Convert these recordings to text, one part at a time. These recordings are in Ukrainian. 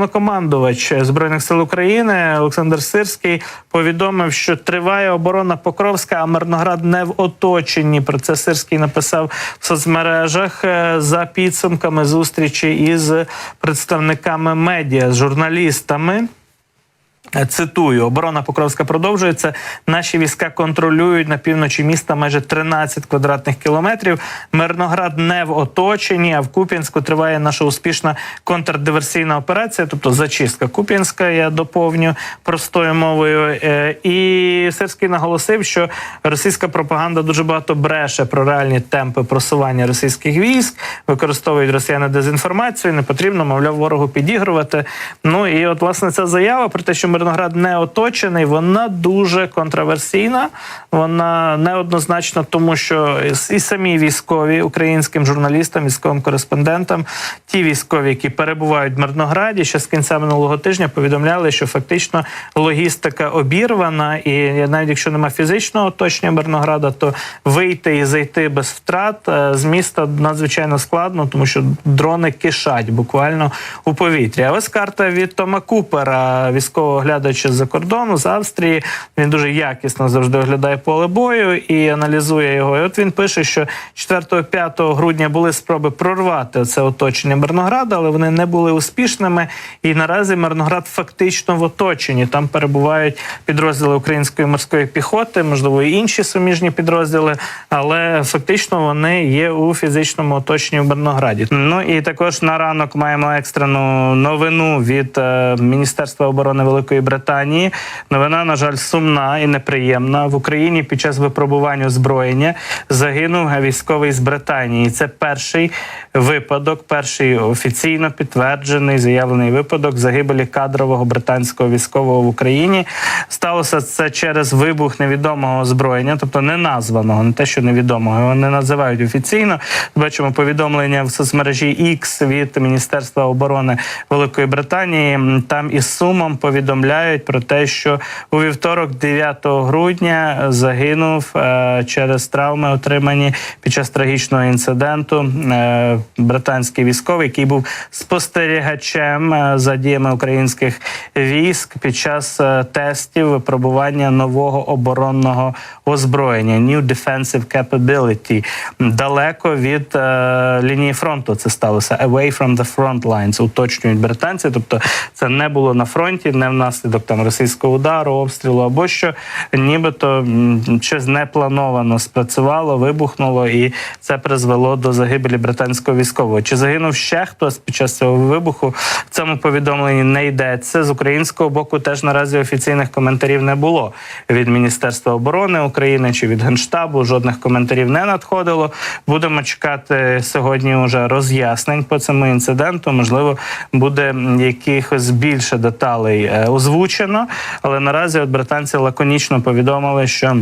головнокомандувач збройних сил України Олександр Сирський повідомив, що триває оборона Покровська, а Мирноград не в оточенні. Про це Сирський написав в соцмережах е, за підсумками зустрічі із представниками медіа з журналістами. Цитую, оборона Покровська продовжується. Наші війська контролюють на півночі міста майже 13 квадратних кілометрів. Мирноград не в оточенні, а в Куп'янську триває наша успішна контрдиверсійна операція, тобто зачистка Куп'янська. Я доповню простою мовою. Е, І Сирський наголосив, що російська пропаганда дуже багато бреше про реальні темпи просування російських військ, використовують росіяни дезінформацію. Не потрібно, мовляв, ворогу підігрувати. Ну і от власне ця заява про те, що Мирноград не оточений, вона дуже контроверсійна. Вона неоднозначна, тому що і самі військові українським журналістам, військовим кореспондентам, ті військові, які перебувають в Мирнограді, ще з кінця минулого тижня повідомляли, що фактично логістика обірвана, і навіть якщо немає фізичного оточення Мирнограда, то вийти і зайти без втрат е, з міста надзвичайно складно, тому що дрони кишать буквально у повітрі. А ось карта від Тома Купера, військового глядача з-за кордону з Австрії. Він дуже якісно завжди оглядає поле бою і аналізує його. І от він пише, що 4-5 грудня були спроби прорвати це оточення Мирнограда, але вони не були успішними. І наразі Мирноград фактично в оточенні. Там перебувають підрозділи української морської піхоти, можливо, і інші суміжні підрозділи, але фактично вони є у фізичному оточенні в Мирнограді. Ну і також на ранок маємо екстрену новину від е, Міністерства оборони Великої Британії. Новина, на жаль, сумна і неприємна. В Україні під час випробування озброєння загинув військовий з Британії. Це перший випадок, перший офіційно підтверджений заявлений випадок загибелі кадрового британського військового в Україні. Сталося це через вибух невідомого озброєння, тобто не названого, не те, що невідомого. Його не називають офіційно. Бачимо повідомлення в соцмережі X від Міністерства оборони Великої Британії. Там із сумом повідомляють про те, що у вівторок, 9 грудня, загинув е, через травми, отримані під час трагічного інциденту. Е, британський військовий, який був спостерігачем е, за діями українських військ під час тестів випробування нового оборонного озброєння New Defensive Capability. далеко від лінії фронту. Це сталося away from the front lines, уточнюють британці. Тобто, це не було на фронті, не внаслідок там російського удару, обстрілу або що, нібито щось неплановано спрацювало, вибухнуло, і це призвело до загибелі британського військового. Чи загинув ще хтось під час цього вибуху? В цьому повідомленні не йдеться. З українського боку теж наразі офіційних коментарів не було від Міністерства оборони України чи від Генштабу. Жодних коментарів не надходило. Будемо чекати сьогодні уже роз'яснень по цьому інциденту. Можливо, буде якихось більше деталей е, озвучено, але наразі от британці лаконічно повідомили, що.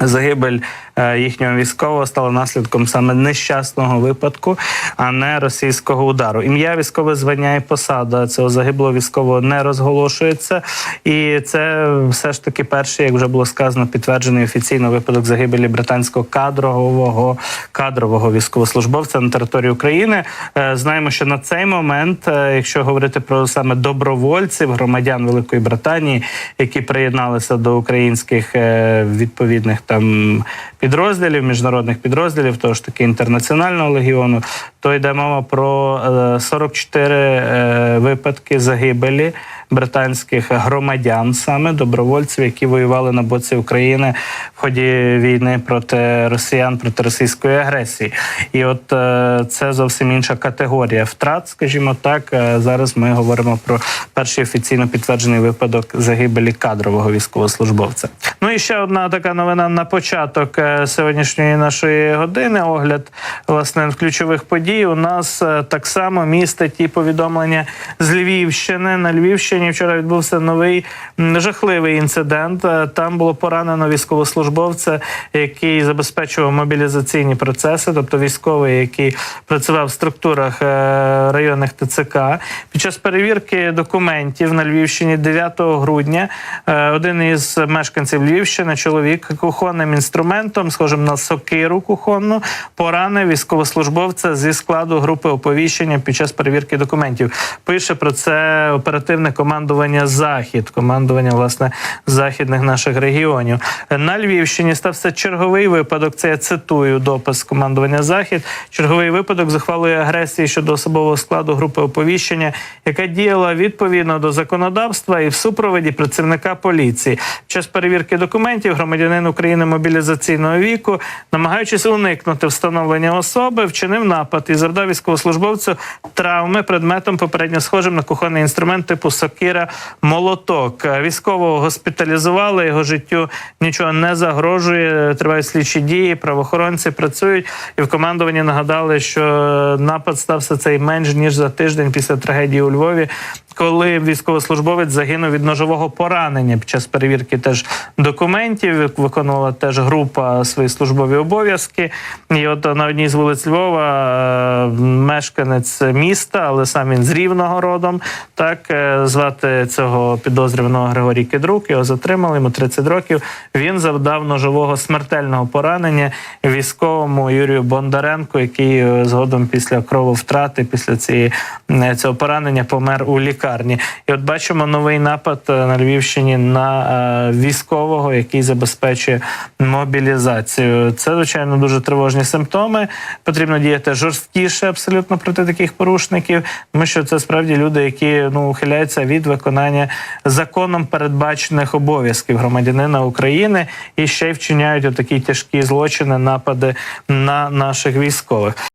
Загибель е, їхнього військового стала наслідком саме нещасного випадку, а не російського удару. Ім'я військове звання і посада цього загиблого військового не розголошується, і це все ж таки перший, як вже було сказано, підтверджений офіційно випадок загибелі британського кадрового кадрового військовослужбовця на території України. Е, Знаємо, що на цей момент, е, якщо говорити про саме добровольців, громадян Великої Британії, які приєдналися до українських відповідних там підрозділів, міжнародних підрозділів, того ж таки інтернаціонального легіону, то йде мова про е, 44 е, випадки загибелі британських громадян, саме добровольців, які воювали на боці України в ході війни проти росіян, проти російської агресії. І от е, це зовсім інша категорія втрат, скажімо так. Е, Зараз ми говоримо про перший офіційно підтверджений випадок загибелі кадрового військовослужбовця. Ну і ще одна така новина на початок е, сьогоднішньої нашої години. Огляд власне ключових подій. У нас е, так само містить ті повідомлення з Львівщини. На Львівщині вчора відбувся новий жахливий інцидент. Е, Там було поранено військовослужбовця, який забезпечував мобілізаційні процеси, тобто військовий, який працював в структурах е, районних ТЦК. Під час перевірки документів на Львівщині 9 грудня один із мешканців Львівщини, чоловік кухонним інструментом, схожим на сокиру кухонну, поранив військовослужбовця зі складу групи оповіщення під час перевірки документів. Пише про це оперативне командування Захід, командування власне західних наших регіонів. На Львівщині стався черговий випадок. Це я цитую допис командування Захід. Черговий випадок захвалої агресії щодо особового складу групи оповіщення, яка діяла відповідно до законодавства і в супроводі працівника поліції. Під час перевірки документів громадянин України мобілізаційного віку, намагаючись уникнути встановлення особи, вчинив напад і завдав військовослужбовцю травми предметом попередньо схожим на кухонний інструмент типу сокира молоток. Військового госпіталізували, його життю нічого не загрожує. Тривають слідчі дії, правоохоронці працюють і в командуванні нагадали, що напад стався цей менш ніж за тиждень після трагедії у Львові. Коли військовослужбовець загинув від ножового поранення під час перевірки теж документів, виконувала теж група свої службові обов'язки. І от на одній з вулиць Львова е, мешканець міста, але сам він з рівного родом. Так е, звати цього підозрюваного Григорій Кедрук. Його затримали йому 30 років. Він завдав ножового смертельного поранення військовому Юрію Бондаренку, який е, згодом після крововтрати, після цієї цього поранення помер у лікарні. І от бачимо новий напад е, на Львівщині на е, військового, який забезпечує мобілізацію. Це звичайно дуже тривожні симптоми. Потрібно діяти жорсткіше абсолютно проти таких порушників, тому що це справді люди, які ну ухиляються від виконання законом передбачених обов'язків громадянина України і ще й вчиняють отакі тяжкі злочини, напади на наших військових.